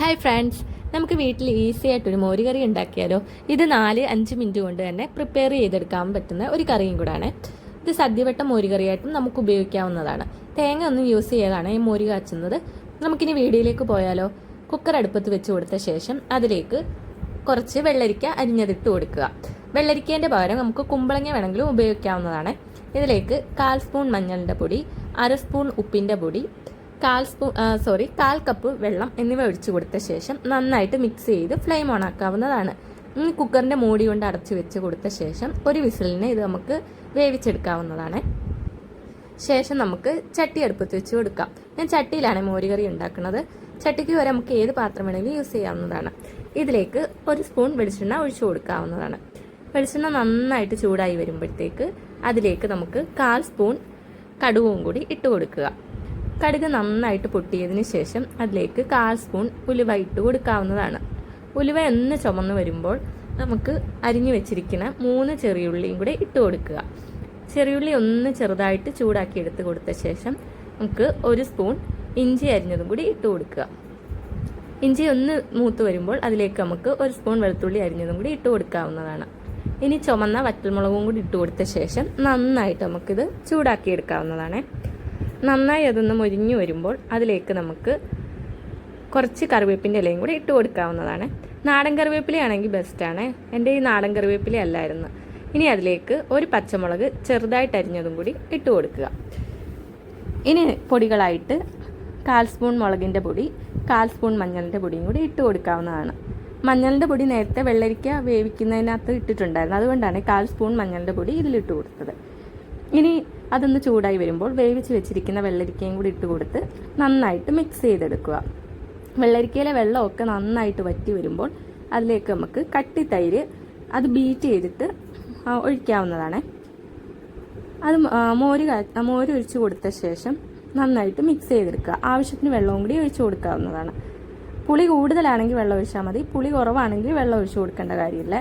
Hi friends നമുക്ക് വീട്ടിൽ easy ആയിട്ടൊരു മോര് കറി ഉണ്ടാക്കിയാലോ? ഇത് നാല് അഞ്ച് മിനിറ്റ് കൊണ്ട് തന്നെ പ്രിപ്പയർ ചെയ്തെടുക്കാൻ പറ്റുന്ന ഒരു കറിയും കൂടാണ്. ഇത് സദ്യവട്ട മോര് കറിയായിട്ടും നമുക്ക് ഉപയോഗിക്കാവുന്നതാണ്. തേങ്ങ ഒന്നും യൂസ് ചെയ്യാതാണ് ഈ മോര് കാച്ചുന്നത്. നമുക്കിനി വീഡിയോയിലേക്ക് പോയാലോ? കുക്കർ അടുപ്പത്ത് വെച്ച് കൊടുത്ത ശേഷം അതിലേക്ക് കുറച്ച് വെള്ളരിക്ക അരിഞ്ഞതിട്ട് കൊടുക്കുക. വെള്ളരിക്കേന്റെ പകരം നമുക്ക് കുമ്പളങ്ങ വേണമെങ്കിലും ഉപയോഗിക്കാവുന്നതാണ്. ഇതിലേക്ക് കാൽ സ്പൂൺ മഞ്ഞളിന്റെ പൊടി അര സ്പൂൺ ഉപ്പിന്റെ പൊടി കാൽ സ്പൂൺ സോറി കാൽ കപ്പ് വെള്ളം എന്നിവ ഒഴിച്ചു കൊടുത്ത ശേഷം നന്നായിട്ട് മിക്സ് ചെയ്ത് ഫ്ലെയിം ഓൺ ആക്കാവുന്നതാണ്. ഇനി കുക്കറിന്റെ മൂടി കൊണ്ട് അടച്ചു വെച്ച് കൊടുത്ത ശേഷം ഒരു വിസിലിന് ഇത് നമുക്ക് വേവിച്ചെടുക്കാവുന്നതാണ്. ശേഷം നമുക്ക് ചട്ടി അടുപ്പത്ത് വെച്ച് കൊടുക്കാം. ഞാൻ ചട്ടിയിലാണ് മോരുകറി ഉണ്ടാക്കുന്നത്. ചട്ടിക്ക് വരെ നമുക്ക് ഏത് പാത്രം വേണമെങ്കിലും യൂസ് ചെയ്യാവുന്നതാണ്. ഇതിലേക്ക് ഒരു സ്പൂൺ വെളിച്ചെണ്ണ ഒഴിച്ചു കൊടുക്കാവുന്നതാണ്. വെളിച്ചെണ്ണ നന്നായിട്ട് ചൂടായി വരുമ്പോഴത്തേക്ക് അതിലേക്ക് നമുക്ക് കാൽ സ്പൂൺ കടുവും കൂടി ഇട്ട് കൊടുക്കുക. കടുക് നന്നായിട്ട് പൊട്ടിയതിന് ശേഷം അതിലേക്ക് കാൽ സ്പൂൺ ഉലുവ ഇട്ട് കൊടുക്കാവുന്നതാണ്. ഉലുവ എന്ന് ചുമന്ന് വരുമ്പോൾ നമുക്ക് അരിഞ്ഞു വെച്ചിരിക്കുന്ന മൂന്ന് ചെറിയുള്ളിയും കൂടെ ഇട്ട് കൊടുക്കുക. ചെറിയുള്ളി ഒന്ന് ചെറുതായിട്ട് ചൂടാക്കി എടുത്ത് കൊടുത്ത ശേഷം നമുക്ക് ഒരു സ്പൂൺ ഇഞ്ചി അരിഞ്ഞതും കൂടി ഇട്ട് കൊടുക്കുക. ഇഞ്ചി ഒന്ന് മൂത്ത് വരുമ്പോൾ അതിലേക്ക് നമുക്ക് ഒരു സ്പൂൺ വെളുത്തുള്ളി അരിഞ്ഞതും കൂടി ഇട്ട് കൊടുക്കാവുന്നതാണ്. ഇനി ചുമന്ന വറ്റൽമുളകും കൂടി ഇട്ട് കൊടുത്ത ശേഷം നന്നായിട്ട് നമുക്കിത് ചൂടാക്കി എടുക്കാവുന്നതാണ്. നന്നായി അതൊന്ന് മുരിഞ്ഞു വരുമ്പോൾ അതിലേക്ക് നമുക്ക് കുറച്ച് കറിവേപ്പിന്റെ ഇലയും കൂടി ഇട്ട് കൊടുക്കാവുന്നതാണ്. നാടൻ കറിവേപ്പിലയാണെങ്കിൽ ബെസ്റ്റാണ്. എന്റെ ഈ നാടൻ കറിവേപ്പില അല്ലായിരുന്നു. ഇനി അതിലേക്ക് ഒരു പച്ചമുളക് ചെറുതായിട്ട് അരിഞ്ഞതും കൂടി ഇട്ട് കൊടുക്കുക. ഇനി പൊടികളായിട്ട് കാൽ സ്പൂൺ മുളകിന്റെ പൊടി കാൽ സ്പൂൺ മഞ്ഞളിന്റെ പൊടിയും കൂടി ഇട്ട് കൊടുക്കാവുന്നതാണ്. മഞ്ഞളിന്റെ പൊടി നേരത്തെ വെള്ളരിക്ക വേവിക്കുന്നതിനകത്ത് ഇട്ടിട്ടുണ്ടായിരുന്നു. അതുകൊണ്ടാണ് കാൽ സ്പൂൺ മഞ്ഞളിന്റെ പൊടി ഇതിലിട്ട് കൊടുത്തത്. ഇനി അതൊന്ന് ചൂടായി വരുമ്പോൾ വേവിച്ച് വെച്ചിരിക്കുന്ന വെള്ളരിക്കയും കൂടി ഇട്ട് കൊടുത്ത് നന്നായിട്ട് മിക്സ് ചെയ്തെടുക്കുക. വെള്ളരിക്കയിലെ വെള്ളമൊക്കെ നന്നായിട്ട് വറ്റി വരുമ്പോൾ അതിലേക്ക് നമുക്ക് കട്ടി തൈര് അത് ബീറ്റ് ചെയ്തിട്ട് ഒഴിക്കാവുന്നതാണ്. അത് മോര് മോര് ഒഴിച്ചു കൊടുത്ത ശേഷം നന്നായിട്ട് മിക്സ് ചെയ്തെടുക്കുക. ആവശ്യത്തിന് വെള്ളവും കൂടി ഒഴിച്ചു കൊടുക്കാവുന്നതാണ്. പുളി കൂടുതലാണെങ്കിൽ വെള്ളം ഒഴിച്ചാൽ മതി. പുളി കുറവാണെങ്കിൽ വെള്ളം ഒഴിച്ചു കൊടുക്കേണ്ട കാര്യമില്ല.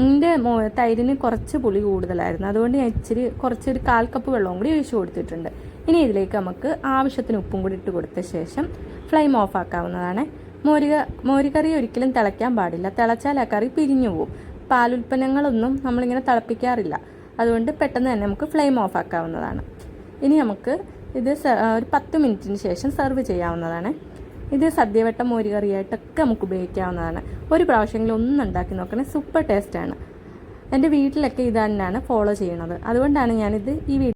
എന്റെ മോ തൈരിന് കുറച്ച് പുളി കൂടുതലായിരുന്നു. അതുകൊണ്ട് ഞാൻ ഇച്ചിരി കുറച്ചൊരു കാൽ കപ്പ് വെള്ളവും കൂടി ഒഴിച്ചു കൊടുത്തിട്ടുണ്ട്. ഇനി ഇതിലേക്ക് നമുക്ക് ആവശ്യത്തിന് ഉപ്പും കൂടി ഇട്ട് കൊടുത്ത ശേഷം ഫ്ലെയിം ഓഫ് ആക്കാവുന്നതാണ്. മോരുക മോരുകറി ഒരിക്കലും തിളയ്ക്കാൻ പാടില്ല. തിളച്ചാൽ ആ കറി പിരിഞ്ഞു പോവും. പാലുൽപ്പന്നങ്ങളൊന്നും നമ്മളിങ്ങനെ തിളപ്പിക്കാറില്ല. അതുകൊണ്ട് പെട്ടെന്ന് തന്നെ നമുക്ക് ഫ്ലെയിം ഓഫ് ആക്കാവുന്നതാണ്. ഇനി നമുക്ക് ഇത് ഒരു പത്ത് മിനിറ്റിന് ശേഷം സെർവ് ചെയ്യാവുന്നതാണ്. ഇത് സദ്യവട്ടം മോരുകറിയായിട്ടൊക്കെ നമുക്ക് ഉപയോഗിക്കാവുന്നതാണ്. ഒരു പ്രാവശ്യമെങ്കിലും ഒന്ന് ഉണ്ടാക്കി നോക്കണേ. സൂപ്പർ ടേസ്റ്റാണ് എന്റെ വീട്ടിലൊക്കെ ഇത് തന്നെയാണ് ഫോളോ ചെയ്യണത്. അതുകൊണ്ടാണ് ഞാനിത് ഈ വീഡിയോ